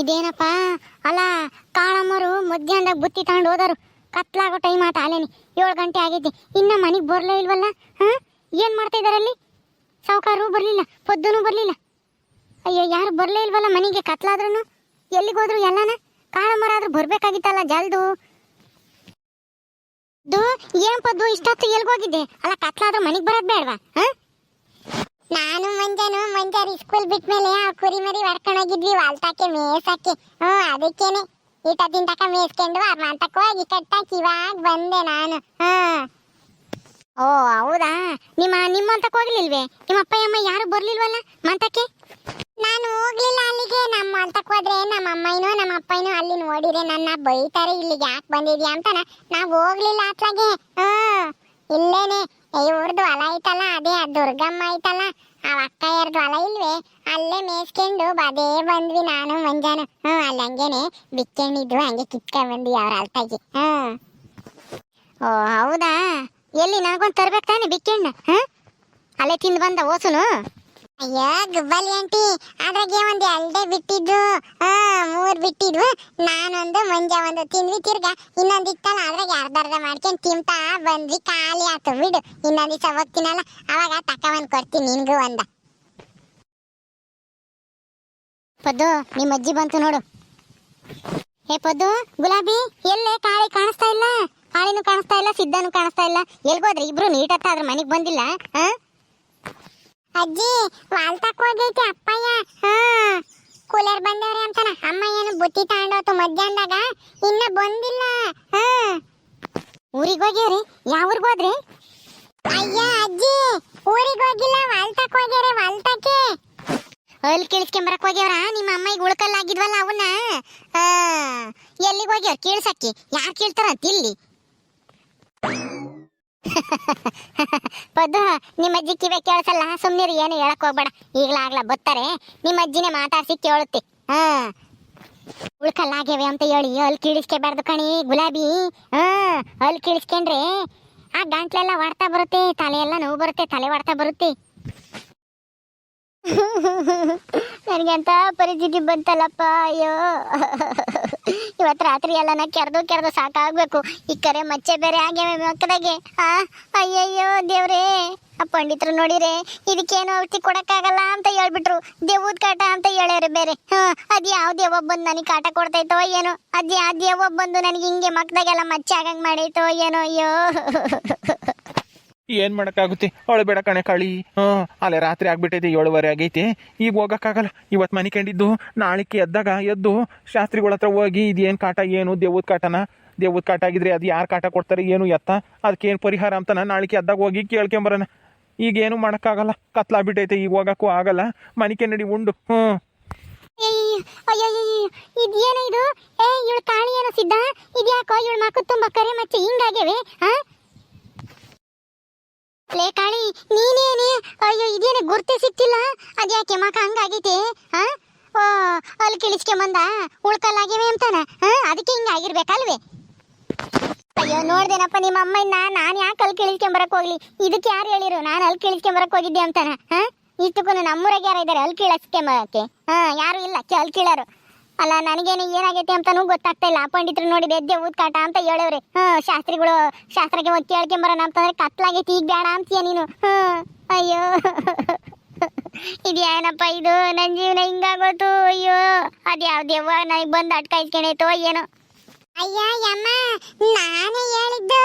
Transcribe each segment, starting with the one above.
ಇದೇನಪ್ಪ? ಅಲ್ಲ, ಕಾಳಮ್ಮರು ಮಧ್ಯಾಹ್ನದಾಗ ಬುತ್ತಿ ತಗೊಂಡು ಹೋದರು. ಕತ್ಲಾಗೋ ಟೈಮ್ ಆತ ಅಲ್ಲೇನಿ. ಏಳು ಗಂಟೆ ಆಗೈತಿ ಇನ್ನ ಮನೆಗೆ ಬರಲೇ ಇಲ್ವಲ್ಲ? ಹಾಂ? ಏನು ಮಾಡ್ತಾ ಇದಾರಲ್ಲಿ ಸಾವುಕಾರರು ಬರಲಿಲ್ಲ, ಪೊದ್ದನು ಬರಲಿಲ್ಲ. ಅಯ್ಯೋ, ಯಾರು ಬರಲೇ ಇಲ್ವಲ್ಲ ಮನೆಗೆ ಕತ್ಲಾದ್ರೂ ಎಲ್ಲಿಗೋದ್ರು ಎಲ್ಲನ? ಕಾಳಮ್ಮರಾದ್ರೂ ಬರಬೇಕಾಗಿತ್ತಲ್ಲ ಜಲ್ದು? ದು, ಏನ್ ಪದ್ದು, ಇಷ್ಟೊತ್ತು ಎಲ್ಗೋಗಿದ್ದೆ ಅಲ್ಲ, ಕತ್ಲಾದ್ರೂ ಮನೆಗೆ ಬರೋದು ಬೇಡವಾ? ಹಾ? ನಾನು ಮಂಜಾನು, ಮಂಜಾರಿ ಸ್ಕೂಲ್ ಬಿಟ್ಮೇಲೆ ಆ ಕುರಿ ಮರಿ ಹೊಡ್ಕೊಂಡೋಗಿದ್ವಿ ವಾಲ್ತಾಕೆ ಮೇಸಕ್ಕೆ ಹ್ಞೂ, ಅದಕ್ಕೇನೆ. ಈಟದಿನ ತಕ ಆ ಮಾತಕ್ಕೆ ಹೋಗಿ ಕಟ್ಟಾಕಿ ಇವಾಗ ಬಂದೆ ನಾನು. ಹಾ ಓ, ಹೌದಾ? ನಿಮ್ಮ ನಿಮ್ಮ ಅಂತ ಹೋಗ್ಲಿಲ್ವೇ? ನಿಮ್ಮ ಅಪ್ಪ, ಅಮ್ಮ ಯಾರು ಬರ್ಲಿಲ್ವಲ್ಲ ಮಾತಕ್ಕೆ? ನಾನು ಹೋಗ್ಲಿಲ್ಲ ಅಲ್ಲಿಗೆ. ನಮ್ಮ ಅಂತಕ್ಕೆ ಹೋದ್ರೆ ನಮ್ಮ ಅಮ್ಮನೂ ನಮ್ಮ ಅಪ್ಪನೂ ಅಲ್ಲಿ ನೋಡಿದ್ರೆ ನನ್ನ ಬೈತಾರೆ, ಇಲ್ಲಿಗೆ ಯಾಕೆ ಬಂದಿದ್ಯಾ ಅಂತ ನಾವು ಹೋಗ್ಲಿಲ್ಲ ಅತ್ಲಾಗೆ ಹ್ಞೂ. ಇಲ್ಲೇನೆ. ಇವ್ರದ್ದು ಹೊಲ ಐತಲ್ಲ, ಅದೇ ಆ ದುರ್ಗಮ್ಮ ಐತಲ್ಲ. ಆ ಅಕ್ಕ ಎರಡು ಹೊಲ ಇಲ್ವೇ? ಅಲ್ಲೇ ಮೇಯ್ಸ್ಕೊಂಡು ಬದೇ ಬಂದ್ವಿ ನಾನು, ಮಂಜಾನು. ಹ್ಞೂ, ಅಲ್ಲಿ ಹಂಗೇನೆ ಬಿಚ್ಚಣ್ಣಿದ್ರು ಹಂಗೆ ಕಿತ್ಕೊಂಡ್ ಬಂದ್ವಿ ಅವ್ರ ಅಲ್ತಾಗಿ. ಹ್ಞೂ. ಓ, ಹೌದಾ? ಎಲ್ಲಿ ನನಗೊಂದು ತರ್ಬೇಕು ತಾನೆ ಬಿಚ್ಚಣ್ಣ? ಹಾಂ ಅಲ್ಲೇ ತಿಂದು ಬಂದ ಓಸುನು? ಅಯ್ಯೋ, ಗುಬ್ಬಲಿ ಆಂಟಿ, ಅದ್ರಾಗೆ ಒಂದು ಎಲ್ಡೆ ಬಿಟ್ಟಿದ್ದು. ಆ ಮೂರ್ ಬಿಟ್ಟಿದ್ವು. ನಾನೊಂದು, ಮಂಜ ಒಂದು ತಿಂದ್ವಿ ತಿರ್ಗ. ಇನ್ನೊಂದು ಇತ್ತಲ್ಲ, ಅದ್ರಾಗೆ ಅರ್ಧ ಅರ್ಧ ಮಾಡ್ಕೊಂಡು ತಿಂತಾ ಬಂದ್ವಿ. ಖಾಲಿ ಆತು, ಬಿಡು. ಇನ್ನೊಂದ್ ದಿವಸ ಹೋಗ್ತೀನಲ್ಲ, ಅವಾಗ ತಕ ಒಂದ್ ಕೊಡ್ತೀನಿ, ನಿನ್ಗೂ ಒಂದ. ಪದ್ದು ನಿಮ್ಮ ಅಜ್ಜಿ ಬಂತು ನೋಡು. ಹೇ ಪದ್ದು, ಗುಲಾಬಿ, ಎಲ್ಲೇ? ಕಾಳಿ ಕಾಣಿಸ್ತಾ ಇಲ್ಲ? ಕಾಳಿನೂ ಕಾಣಿಸ್ತಾ ಇಲ್ಲ, ಸಿದ್ಧನೂ ಕಾಣಿಸ್ತಾ ಇಲ್ಲ. ಎಲ್ಗೋದ್ರಿ? ಇಬ್ರು ನೀಟತ್ತ ಅದ್ರ ಮನೆಗೆ ಬಂದಿಲ್ಲ ಹಾ ಅಜ್ಜಿ, ವಾಲ್ ಹೋಗೈತಿ ಅಪ್ಪಯ್ಯ. ಹಾ. ಕೂಲರ್ ಬಂದವ್ರೆ ಅಂತಾನ. ಅಮ್ಮ ಏನು ಬುತ್ತಿ ತಗೊಂಡೋತು ಮಧ್ಯಾಹ್ನದಾಗ? ಇನ್ನ ಬಂದಿಲ್ಲ. ಹಾ. ಊರಿಗೆ ಹೋಗ್ಯಾರಿ ಯಾವ ಊರಿಗೆ ಹೋದ್ರಿ? ಅಯ್ಯ ಅಜ್ಜಿ, ಊರಿಗೆ ಹೋಗಿಲ್ಲ. ವಾಲ್ತಕ್ ಹೋಗ್ಯಾರೆ ವಾಲ್ತಕ್ಕೆ ಅಲ್ಲಿ ಕೇಳಿಸ್ಕೊಂಬರಕ್ ಹೋಗ್ಯವ್ರ? ನಿಮ್ಮ ಅಮ್ಮಗೆ ಉಳ್ಕಲ್ಲಾಗಿದ್ವಲ್ಲ ಅವನ್ನ? ಎಲ್ಲಿಗೆ ಹೋಗ್ಯಾರ ಕೇಳ್ಸಕ್ಕೆ. ಯಾರು ಕೇಳ್ತಾರ? ತಿಲ್ಲಿ. ಪದ್ದು ನಿಮ್ಮ ಅಜ್ಜಿ ಕಿವೆ ಕೇಳಿಸಲ್ಲ? ಸುಮ್ಮನಿರಿ ಏನು ಹೇಳಕ್ ಹೋಗ್ಬೇಡ. ಈಗ್ಲಾಗ್ಲ ಬತ್ತಾರೆ. ನಿಮ್ಮ ಅಜ್ಜಿನೇ ಮಾತಾಡ್ಸಿ ಕೇಳುತ್ತೆ. ಹಾ. ಉಳ್ಕಲ್ಲಾಗ್ಯವೆ ಅಂತ ಹೇಳಿ ಅಲ್ಲಿ ಕೀಳಿಸ್ಕೋಬಾರ್ದು ಕಣಿ, ಗುಲಾಬಿ. ಹ್ಮ್ ಅಲ್ಲಿ ಕೀಳಿಸ್ಕೊಂಡ್ರೆ ಆ ಗಂಟ್ಲೆಲ್ಲ ಹೊಡ್ತಾ ಬರುತ್ತೆ ತಲೆ ಎಲ್ಲ ನೋವು ಬರುತ್ತೆ, ತಲೆ ಹೊಡ್ತಾ ಬರುತ್ತೆ. ನನಗೆಂತ ಪರಿಸ್ಥಿತಿ ಬಂತಲ್ಲಪ್ಪ, ಅಯ್ಯೋ. ಇವತ್ತು ರಾತ್ರಿ ಎಲ್ಲ ನಾ ಕೆರೆದು ಕೆರೆದು ಸಾಕಾಗಬೇಕು. ಈ ಕರೆ ಮಚ್ಚೆ ಬೇರೆ ಆಗ್ಯಾವೆ ಮಕ್ಕದಾಗೆ. ಆ, ಅಯ್ಯಯ್ಯೋ ದೇವ್ರೇ. ಆ ಪಂಡಿತರು ನೋಡಿರೆ, ಇದಕ್ಕೇನು ಔಷಧಿ ಕೊಡಕ್ಕಾಗಲ್ಲ ಅಂತ ಹೇಳ್ಬಿಟ್ರು. ದೇವದ ಕಾಟ ಅಂತ ಹೇಳ್ಯಾರ ಬೇರೆ. ಹಾ, ಅದ್ ಯಾವ ದೇವ ಬಂದು ನನಗೆ ಕಾಟ ಕೊಡ್ತೈತೋ ಏನೋ. ಅದ್ ಯಾವ ದೇವ ಬಂದು ನನಗೆ ಹಿಂಗೆ ಮಕ್ಕದಾಗೆಲ್ಲ ಮಚ್ಚೆ ಆಗಂಗೆ ಮಾಡೈತೋ ಏನೋ, ಅಯ್ಯೋ. ಏನ್ ಮಾಡಕ್ಕಾಗುತ್ತೆ? ಅಳಬೇಡ ಕಣೆ ಕಾಳಿ. ಹ್ಞೂ ಅಲ್ಲೇ ರಾತ್ರಿ ಆಗ್ಬಿಟ್ಟೈತೆ ಏಳುವರೆ ಆಗೈತೆ. ಈಗ ಹೋಗಕ್ಕಾಗಲ್ಲ. ಇವತ್ತು ಮನೆ ಕಂಡಿದ್ದು, ನಾಳಿಕೆ ಎದ್ದಾಗ ಎದ್ದು ಶಾಸ್ತ್ರಿಗಳ ಹತ್ರ ಹೋಗಿ, ಇದೇನು ಕಾಟ, ಏನು ದೇವದ ಕಾಟನ? ದೇವದ ಕಾಟ ಆಗಿದ್ರೆ ಅದು ಯಾರು ಕಾಟ ಕೊಡ್ತಾರೆ, ಏನು ಎತ್ತ? ಅದಕ್ಕೇನು ಪರಿಹಾರ ಅಂತಾನ? ನಾಳಿಕೆ ಎದ್ದಾಗ ಹೋಗಿ ಕೇಳ್ಕೊಂಬರೋಣ ಈಗೇನು ಮಾಡೋಕ್ಕಾಗಲ್ಲ. ಕತ್ಲಾಗ್ಬಿಟ್ಟೈತೆ, ಈಗ ಹೋಗಕ್ಕೂ ಆಗಲ್ಲ. ಮನಿಕೆ ನಡಿ ಉಂಡು. ಹ್ಞೂ ಇದೇನು ಇದು? ಏ ಇವಳು ಕಾಳಿ ಏನೋ ಸಿದ್ಧ? ಇದ್ಯಾಕೋ ಇವಳು ಮಕ್ಕ ತುಂಬಾ ಕರೆ ಮಚ್ಚೆ ಹಿಂಗಾಗ್ಯವೆ, ಹಾ? ಲೇ ಕಾಳಿ, ನೀನೇನೆ? ಅಯ್ಯೋ, ಇದೇನೆ ಗುರ್ತೆ ಸಿಕ್ತಿಲ್ಲ? ಅದ್ಯಾಕೆ ಮಕ ಹಂಗಾಗೈತಿ, ಹಾ? ಓ, ಅಲ್ಲಿ ಕಿಳಿಸ್ಕೆ ಬಂದ? ಉಳ್ಕಲ್ಲಾಗಿವೆ ಅಂತಾನ, ಹಾ? ಅದಕ್ಕೆ ಹಿಂಗಾಗಿರ್ಬೇಕಲ್ವೇ ಅಯ್ಯೋ, ನೋಡ್ದೇನಪ್ಪ ನಿಮ್ಮ ಅಮ್ಮನ್ನ, ನಾನು ಯಾಕೆ ಅಲ್ಲಿ ಕಿಳಿಸ್ಕೊಂಬರಕ್ ಹೋಗ್ಲಿ? ಇದಕ್ಕೆ ಯಾರು ಹೇಳಿರು? ನಾನು ಅಲ್ಲಿ ಕಿಳಿಸ್ಕೊಂಬರಕ್ ಹೋಗಿದ್ದೆ ಅಂತಾನ, ಹಾ? ಇಷ್ಟಕ್ಕೂ ನಮ್ಮೂರಾಗ ಯಾರು ಇದ್ದಾರೆ ಅಲ್ಲಿ ಕೀಳಸ್ಕೊಂಬರಕ್ಕೆ ಹಾ? ಯಾರು ಇಲ್ಲ ಅಲ್ಲಿ ಕೀಳರು. ಅಲ್ಲ, ನನಗೇನು ಏನಾಗೈತೆ ಅಂತಾನೂ ಗೊತ್ತಾಗ್ತಾ ಇಲ್ಲ. ಪಂಡಿತರು ನೋಡಿ ಎದ್ದೆ ಊದ್ಕಾಟ ಅಂತ ಹೇಳವ್ರೆ. ಹ್ಮ್ ಶಾಸ್ತ್ರಿಗಳು ಶಾಸ್ತ್ರಕ್ಕೆ ಹೋಗಿ ಕೇಳ್ಕೊಂಬರೋಣ ಅಂತಂದ್ರೆ ಕತ್ಲಾಗೈತಿ, ಈಗ ಬೇಡ ಅಂತೀಯ ನೀನು. ಹ್ಮ್ ಅಯ್ಯೋ. ಇದೇನಪ್ಪ ಇದು? ನನ್ನ ಜೀವನ ಹಿಂಗಾಗೋತು ಅಯ್ಯೋ, ಅದ್ಯಾವ ದೆವ್ವ ನನಗೆ ಬಂದು ಅಟ್ಕಾಯಿಸ್ಕೊಂಡೈತೋ ಏನೋ. ಅಯ್ಯ, ಯಮ್ಮ, ನಾನೇ ಹೇಳಿದ್ದು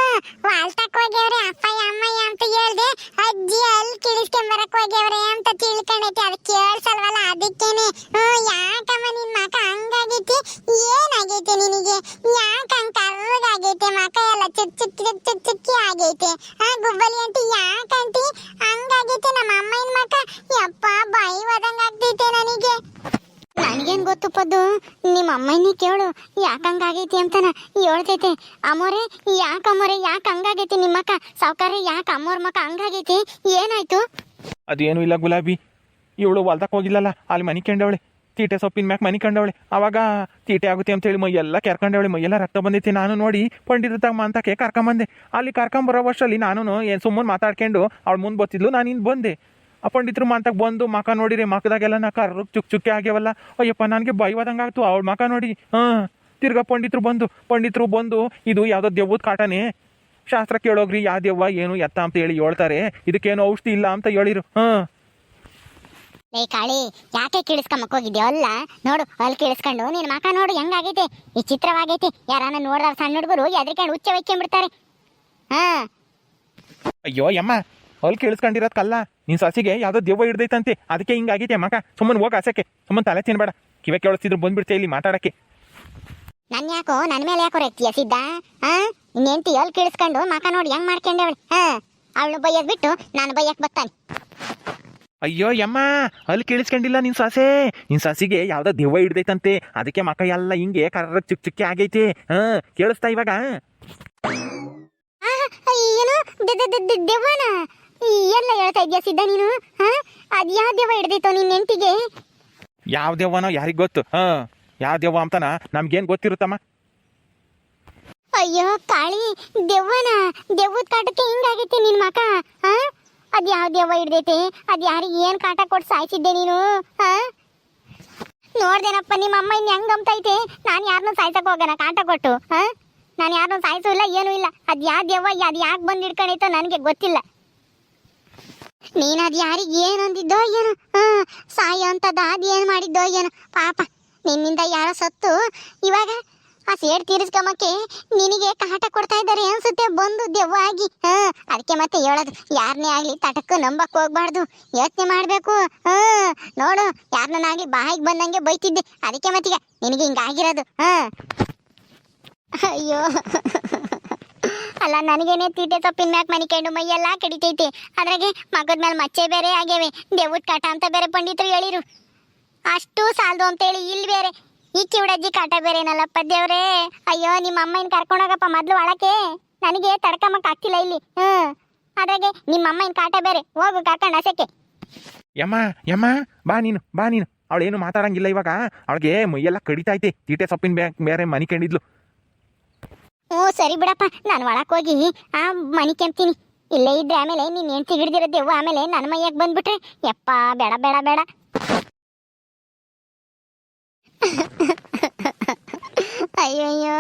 ಅಮ್ಮನೇ ಕೇಳು, ಯಾಕೆ ಹಂಗಾಗೈತಿ ಅಂತಾನ? ಹೇಳ್ತೈತೆ. ಅಮ್ಮೋರೆ, ಯಾಕೆ ಅಮ್ಮೋರೆ, ಯಾಕೆ ಹಂಗಾಗೈತಿ ನಿಮ್ಮಕ್ಕ? ಸಾವುಕಾರ ಯಾಕೆ ಅಮ್ಮೋರ್ ಮಕ್ಕ ಹಂಗಾಗೈತಿ? ಏನಾಯ್ತು? ಅದೇನು ಇಲ್ಲ ಗುಲಾಬಿ. ಇವಳು ಹೊಲ್ದಕ್ಕೆ ಹೋಗಿಲ್ಲಲ್ಲ, ಅಲ್ಲಿ ಮನೆ ಕಂಡವಳೆ. ತೀಟೆ ಸೊಪ್ಪಿನ ಮ್ಯಾಕ್ ಮನಿ ಕಂಡವಳೆ. ಅವಾಗ ತೀಟೆ ಆಗುತ್ತೆ ಅಂತೇಳಿ ಮೈ ಎಲ್ಲ ಕೆರ್ಕೊಂಡವಳೆ ಮೈಯೆಲ್ಲ ರಕ್ತ ಬಂದೈತಿ ನಾನು ನೋಡಿ ಪಂಡಿತಾಗ ತಮ್ಮ ಅಂತಕ್ಕೆ ಕರ್ಕೊಂಬಂದೆ. ಅಲ್ಲಿ ಕರ್ಕೊಂಬರೋ ವರ್ಷಲ್ಲಿ ನಾನು ಏನು ಸುಮ್ಮನೆ ಮಾತಾಡ್ಕೊಂಡು ಅವಳು ಮುಂದೆ ಬರ್ತಿದ್ಲು, ನಾನು ಇನ್ನು ಬಂದೆ. ಆ ಪಂಡಿತರು ಮಾತಾಗ ಬಂದು ಮಕ ನೋಡಿರಿ ಮಕದಾಗೆಲ್ಲ ನಾ ಕರ್ರು ಚುಕ್ ಚುಕ್ಕೆ ಆಗ್ಯಾವಲ್ಲ. ಅಯ್ಯಪ್ಪ ನನಗೆ ಬೈವಾದಂಗೆ ಆಗ್ತು ಅವಳು ಮಕ ನೋಡಿ ಹಾಂ ತಿರ್ಗಾ ಪಂಡಿತರು ಬಂದು ಪಂಡಿತರು ಬಂದು ಇದು ಯಾವುದೋ ದೆವ್ವದ ಕಾಟನೇ. ಶಾಸ್ತ್ರ ಕೇಳೋಗ್ರಿ ಯಾವ ದೆವ್ವ ಏನು ಎತ್ತ ಅಂತ ಹೇಳಿ ಹೇಳ್ತಾರೆ. ಇದಕ್ಕೇನು ಔಷಧಿ ಇಲ್ಲ ಅಂತ ಹೇಳಿರು. ಹಾಂ. ಲೇ ಕಾಳಿ ಯಾಕೆ ಕೇಳಿಸ್ಕೊಂಬಕ್ ಹೋಗಿದ್ಯೋ ಅಲ್ಲ? ನೋಡು ಅಲ್ಲಿ ಕೇಳಿಸ್ಕೊಂಡು ನೀನು ಮಕ ನೋಡು ಹೆಂಗಾಗೈತೆ? ವಿಚಿತ್ರವಾಗೈತೆ ಯಾರನ್ನ ನೋಡ್ದಾಗ ಸಣ್ಣ ಹುಡುಗರು ಎದ್ರಿಕೊಂಡು ಹುಚ್ಚ ವೈಕೊಂಡ್ಬಿಡ್ತಾರೆ ಹಾ. ಅಯ್ಯೋ ಯಮ್ಮ ಅಲ್ಲಿ ಕೇಳಿಸ್ಕೊಂಡಿರೋದು ಕಲ್ಲ. ನಿನ್ ಸಸಿಗೆ ಯಾವ್ದೋ ದೆವ್ವ ಹಿಡ್ದೈತಂತೆ. ಅದಕ್ಕೆ ಹಿಂಗಾಗೈತೆ ಮಕ ಸುಮ್ಮನೆ ಹೋಗ ಆಸಕ್ಕೆ ಸುಮ್ಮನೆ ತಲೆ ತಿನ್ಬೇಡ. ಕಿವೆ ಕೇಳಿಸ್ತಿದ್ರು ಬಂದ್ಬಿಡ್ತೆ ಇಲ್ಲಿ ಮಾತಾಡಕ್ಕೆ. ನನ್ ಯಾಕೋ? ನನ್ ಮೇಲೆ ಯಾಕೋ ರೆಕ್ತಿಯ ಸಿದ್ಧ? ಹಾ ಇನ್ನೆಂತಿ ಅಲ್ಲಿ ಕೇಳಿಸ್ಕೊಂಡು ಮಕ ನೋಡಿ ಹೆಂಗ್ ಮಾಡ್ಕೊಂಡೆ ಅವಳು ಹಾ ಅವಳು ಬೈಯಕ್ ಬಿಟ್ಟು ನಾನು ಬೈಯಕ್ ಬರ್ತಾನೆ ಅಯ್ಯೋ ಯಮ್ಮ ಅಲ್ಲಿ ಕೇಳಿಸ್ಕೊಂಡಿಲ್ಲ ನಿನ್ ಸಾಸೆ. ನಿನ್ ಸಾಸಿಗೆ ಯಾವ್ದೋ ದೆವ್ವ ಹಿಡ್ದೈತಂತೆ. ಅದಕ್ಕೆ ಮಕ ಎಲ್ಲ ಹಿಂಗೆ ಕರ್ರ ಚುಕ್ ಚುಕ್ಕೆ ಆಗೈತೆ. ಹಾ ಕೇಳಿಸ್ತಾ ಇವಾಗ? ಏನು? ದೆವ್ವನ? ಎಲ್ಲ ಹೇಳ್ತಾ ಇದೆಯಾ ಸಿದ್ಧ ನೀನು? ಹಾ? ಅದು ಯಾವ ದೆವ್ವ ಹಿಡ್ದೈತೋ ನಿನ್ ನೆಂಟಿಗೆ ಯಾವ ದೆವ್ವನೋ ಯಾರಿಗ್ ಗೊತ್ತು? ಹಾ ಯಾವ ದೆವ್ವ ಅಂತನ? ನಮ್ಗೇನ್ ಗೊತ್ತಿರುತ್ತಮ್ಮ? ಅಯ್ಯೋ ಕಾಳಿ ದೆವ್ವನ ದೆವ್ವದ ಕಾಟಕ್ಕೆ ಹಿಂಗಾಗೈತೆ ನಿನ್ ಮಕ? ಹಾ? ಅದ್ ಯಾವ ದೆವ್ವ ಹಿಡ್ದೈತೆ? ಅದ್ ಯಾರಿಗೆ ಏನ್ ಕಾಟ ಕೊಟ್ಟು ಸಾಯ್ಸಿದ್ದೆ ನೀನು? ಹಾ? ನೋಡ್ದೇನಪ್ಪ ನಿಮ್ಮ ಅಮ್ಮ ಇನ್ ಹೆಂಗ್ ಗಮ್ತೈತೆ ನಾನು ಯಾರನ್ನೂ ಸಾಯ್ಸಕ್ ಹೋಗನ ಕಾಟ ಕೊಟ್ಟು. ಹಾ? ನಾನು ಯಾರನ್ನೂ ಸಾಯಿಸೋ ಇಲ್ಲ ಏನೂ ಇಲ್ಲ. ಅದ್ ಯಾವ ದೆವ್ವ ಅದ್ ಯಾಕೆ ಬಂದು ಹಿಡ್ಕೊಂಡೈತೋ ನನಗೆ ಗೊತ್ತಿಲ್ಲ. ನೀನ್ ಅದ್ ಯಾರಿಗೆ ಏನ್ ಅಂದಿದ್ದೋ ಏನು? ಹಾ ಸಾಯೋ ಅಂತದ ಅದ್ ಏನ್ ಮಾಡಿದ್ದೋ ಏನು? ಪಾಪ, ನಿನ್ನಿಂದ ಯಾರೋ ಸತ್ತು? ಇವಾಗ ಆ ಸೇಡ್ ತೀರಿಸ್ಕೊಂಬಕ್ಕೆ ನಿನಗೆ ಕಾಟ ಕೊಡ್ತಾ ಇದ್ದಾರೆ ಅನ್ಸುತ್ತೆ ಬಂದು ದೆವ್ವ ಆಗಿ ಹ್ಮ್ ಅದಕ್ಕೆ ಮತ್ತೆ ಹೇಳೋದು ಯಾರನ್ನೇ ಆಗ್ಲಿ ತಟಕ್ಕೂ ನಂಬಕ್ ಹೋಗ್ಬಾರ್ದು. ಯೋಚನೆ ಮಾಡ್ಬೇಕು. ಹಾ, ನೋಡು ಯಾರನ್ನಾಗ್ಲಿ ಬಾಯಿಗೆ ಬಂದಂಗೆ ಬೈತಿದ್ದೆ. ಅದಕ್ಕೆ ಮತ್ತೀಗ ನಿನಗೆ ಹಿಂಗಾಗಿರೋದು. ಹ್ಮ್ ಅಯ್ಯೋ. ಅಲ್ಲ, ನನಗೇನೆ ತೀಟೆ ಸೊಪ್ಪಿನ ಮ್ಯಾಕ್ ಮನಿಕೊಂಡು ಮೈಯೆಲ್ಲ ಕಡಿತೈತೆ. ಅದ್ರಾಗೆ ಮಗದ ಮೇಲೆ ಮಚ್ಚೆ ಬೇರೆ ಆಗ್ಯಾವೆ. ದೇವದ ಕಾಟ ಅಂತ ಬೇರೆ ಪಂಡಿತರು ಹೇಳಿರು. ಅಷ್ಟು ಸಾಲದು ಅಂತೇಳಿ ಇಲ್ಲಿ ಬೇರೆ. ಈ ಕಿವಿಡಜ್ಜಿ ಕಾಟ ಬೇರೆನಲ್ಲಪ್ಪ ದೇವ್ರೇ? ಅಯ್ಯೋ, ನಿಮ್ಮ ಅಮ್ಮನ ಕರ್ಕೊಂಡೋಗಪ್ಪ ಮೊದ್ಲು ಒಳಕ್ಕೆ. ನನಗೆ ತಡ್ಕಮ್ಮಕ್ಕೆ ಆಗ್ತಿಲ್ಲ ಇಲ್ಲಿ. ಹ್ಮ್. ಅದ್ರಾಗೆ ನಿಮ್ಮ ಅಮ್ಮನ ಕಾಟ ಬೇರೆ. ಹೋಗು ಕರ್ಕೊಂಡು ಹಸಕ್ಕೆ. ಯಮ್ಮ ಯಮ್ಮ, ಬಾ ನೀನು ಬಾ ನೀನು. ಅವಳೇನು ಮಾತಾಡಂಗಿಲ್ಲ ಇವಾಗ. ಅವಳಿಗೆ ಮೈಯೆಲ್ಲ ಕಡಿತೈತೆ. ತೀಟೆ ಸೊಪ್ಪಿನ ಬ್ಯಾಗ್ ಬೇರೆ ಮನಿ ಕಂಡಿದ್ಲು. ಹ್ಞೂ, ಸರಿ ಬಿಡಪ್ಪ. ನಾನು ಒಳಕ್ಕೆ ಹೋಗಿ ಆ ಮನಿ ಕೆಂಪ್ತೀನಿ ಇಲ್ಲೇ ಇದ್ರೆ ಆಮೇಲೆ ನೀನು ಹೆಂಡ್ತಿ ಹಿಡ್ದಿರೋ ಆಮೇಲೆ ನನ್ನ ಮೈಯಾಗ ಬಂದ್ಬಿಟ್ರೆ ಯಪ್ಪ, ಬೇಡ ಬೇಡ ಬೇಡ. ಅಯ್ಯಯ್ಯೋ.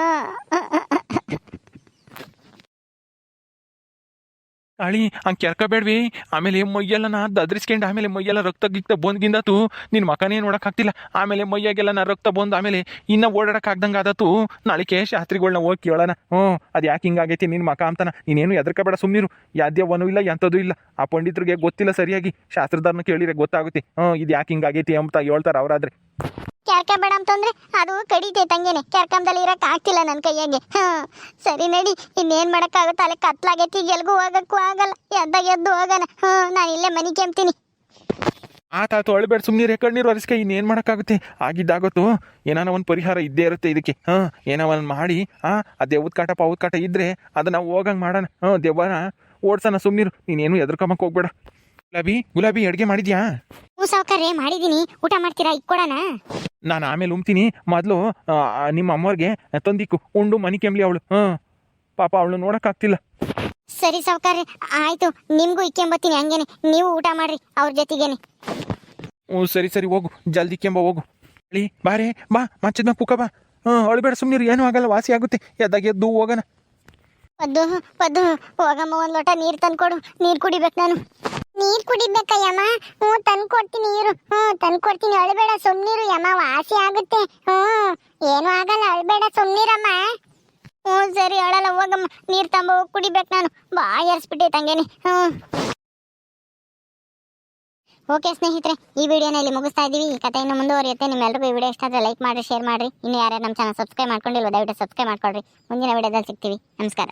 ಅಳಿ, ಹಂಗೆ ಕೆರ್ಕಬೇಡ್ವಿ. ಆಮೇಲೆ ಮೈಯೆಲ್ಲ ನಾ ದದ್ರಿಸ್ಕೊಂಡು, ಆಮೇಲೆ ಮೈಯೆಲ್ಲ ರಕ್ತ ಗಿಕ್ತ ಬಂದ್ಗಿಂದತು ನಿನ್ನ ಮಕನೇ ನೋಡಕ್ ಆಗ್ತಿಲ್ಲ ಆಮೇಲೆ ಮೈಯಾಗೆಲ್ಲ ನಾ ರಕ್ತ ಬಂದು, ಆಮೇಲೆ ಇನ್ನ ಓಡಾಡಕ್ ಆಗ್ದಂಗೆ ಆದತು ನಾಳಿಕೆ ಶಾಸ್ತ್ರಿಗಳನ್ನ ಹೋಗಿ ಕೇಳೋಣ. ಹ್ಞೂ ಅದು ಯಾಕೆ ಹಿಂಗಾಗೈತಿ ನಿನ್ನ ಮಕ ಅಂತಾನ. ನೀನೇನು ಎದ್ರಕಬೇಡ ಸುಮ್ಮನಿರು ಯಾದ್ಯವನು ಇಲ್ಲ ಎಂಥದ್ದು ಇಲ್ಲ. ಆ ಪಂಡಿತರಿಗೆ ಗೊತ್ತಿಲ್ಲ ಸರಿಯಾಗಿ. ಶಾಸ್ತ್ರದಾರನ ಕೇಳಿದ್ರೆ ಗೊತ್ತಾಗುತ್ತೆ. ಹ್ಞೂ ಇದು ಯಾಕೆ ಹಿಂಗಾಗೈತಿ ಅಂತ ಹೇಳ್ತಾರೆ ಅವರಾದ್ರೆ. ಕ್ಯಾರ್ಕಬೇಡ ಅಂತಂದ್ರೆ ಅದು ಕಡಿತೆ ತಂಗೇನೆ. ಕೆರ್ಕಂಬದಲ್ಲಿ ಇರಕ್ ಆಗ್ತಿಲ್ಲ ನನ್ನ ಕೈಯಾಗೆ. ಹಾ, ಸರಿ ನಡಿ, ಇನ್ನೇನ್ ಮಾಡಕ್ಕಾಗುತ್ತೆ ಅಲ್ಲಿ ಕತ್ಲಾಗೈತಿ, ಎಲ್ಗೂ ಹೋಗಕ್ಕೂ ಆಗಲ್ಲ. ಎದ್ದಾಗ ಎದ್ದು ಹೋಗೋಣ. ಹಾಂ, ನಾನು ಇಲ್ಲೇ ಮನಿ ಕೆಂಪ್ತೀನಿ ಆತ ತೊಳ್ಬೇಡ ಸುಮ್ಮನೆ ಕಣ್ಣೀರು ಒರೆಸ್ಕೆ, ಇನ್ನೇನು ಮಾಡೋಕ್ಕಾಗುತ್ತೆ? ಆಗಿದ್ದಾಗುತ್ತೋ? ಏನಾನ ಒಂದು ಪರಿಹಾರ ಇದ್ದೇ ಇರುತ್ತೆ ಇದಕ್ಕೆ. ಹಾಂ, ಏನೋ ಒಂದು ಮಾಡಿ ಹಾಂ ಆ ದೆವ್ವದ ಕಾಟ, ಪಾವದ ಕಾಟ ಇದ್ದರೆ ಅದನ್ನ ಹೋಗಂಗೆ ಮಾಡೋಣ. ಹಾಂ ದೆವ್ವನ ಓಡ್ಸೋಣ ಸುಮ್ಮನೀರು ನೀನೇನು ಎದ್ರಕಂಬಕ್ಕೆ ಹೋಗ್ಬೇಡ. ಗುಲಾಬಿ ಗುಲಾಬಿ, ಅಡುಗೆ ಮಾಡಿದ್ಯಾ? ಹ್ಞೂ ಸಾವ್ಕಾರ್ರೆ ಮಾಡಿದೀನಿ. ಊಟ ಮಾಡ್ತೀರಾ? ಇಕ್ಕೊಡೋಣ ನಾನು ಆಮೇಲೆ ಉಮ್ತೀನಿ. ಮೊದಲು ನಿಮ್ಮ ಅಮ್ಮವ್ರಿಗೆ ತಂದಿಕ್ಕು ಉಂಡು ಮನಿ ಕೆಮ್ಲಿ ಅವಳು. ಹಾಂ ಪಾಪ ಅವಳು ನೋಡೋಕ್ಕಾಗ್ತಿಲ್ಲ. ಸರಿ ಸಾವುಕಾರ್ರೆ ಆಯ್ತು. ನಿಮ್ಗೂ ಇಕ್ಕೆಂಬತ್ತೀನಿ ಹಂಗೇನೆ. ನೀವು ಊಟ ಮಾಡ್ರಿ ಅವ್ರ ಜೊತೆಗೇನೆ. ಹ್ಞೂ ಸರಿ ಸರಿ ಹೋಗು. ಜಲ್ದಿ ಕೆಂಬ ಹೋಗು. ಹೇಳಿ ಬಾರೇ ಬಾ. ಮಚ್ಚದ ಪುಕ ಬಾ. ಹಾಂ ಅಳ್ಬೇಡ ಸುಮ್ಮನಿರು ಏನೂ ಆಗಲ್ಲ ವಾಸಿ ಆಗುತ್ತೆ. ಎದ್ದಾಗ ಎದ್ದು ಹೋಗೋಣ. ಪದ್ದು ಪದ್ದು ಹೋಗಮ್ಮ ಒಂದು ಲೋಟ ನೀರು ತಂದ್ಕೊಡು. ನೀರು ಕುಡಿಬೇಕು ನಾನು. ನೀರ್ ಕುಡಿಬೇಕಯ್ಯಮ್ಮ. ಹ್ಞೂ ತಂದ್ಕೊಡ್ತೀನಿ ನೀರು. ಹ್ಞೂ ತಂದ್ಕೊಡ್ತೀನಿ ಅಳ್ಬೇಡ ಸುಮ್ನೀರು ಯಮ್ಮ, ವಾಸಿ ಆಗುತ್ತೆ. ಹ್ಞೂ ಏನು ಆಗಲ್ಲ, ಅಳ್ಬೇಡ ಸುಮ್ನೀರಮ್ಮ. ಹ್ಞೂ ಸರಿ, ಅಳಲ್ಲ, ಹೋಗಮ್ಮ. ನೀರು ತಂಬ, ಹೋಗಿ ಕುಡಿಬೇಕು ನಾನು. ಬಾ ಎರ್ಸ್ಬಿಟ್ಟೆ ತಂಗೇನಿ. ಹ್ಞೂ ಓಕೆ ಸ್ನೇಹಿತರೆ, ಈ ವಿಡಿಯೋನ ಇಲ್ಲಿ ಮುಗಿಸ್ತಾ ಇದ್ದೀವಿ. ಈ ಕಥೆ ಇನ್ನು ಮುಂದುವರಿಯುತ್ತೆ. ನಿಮ್ಮೆಲ್ಲರಿಗೂ ಈ ವಿಡಿಯೋ ಇಷ್ಟ ಆದರೆ ಲೈಕ್ ಮಾಡಿ, ಶೇರ್ ಮಾಡಿರಿ ಇನ್ನು ಯಾರ್ಯಾರು ನಮ್ಮ ಚಾನಲ್ ಸಬ್ಸ್ಕ್ರೈಬ್ ಮಾಡ್ಕೊಂಡಿಲ್ವ, ದಯವಿಟ್ಟು ಸಬ್ಸ್ಕ್ರೈಬ್ ಮಾಡ್ಕೊಳ್ರಿ. ಮುಂದಿನ ವಿಡಿಯೋದಲ್ಲಿ ಸಿಗ್ತೀವಿ. ನಮಸ್ಕಾರ.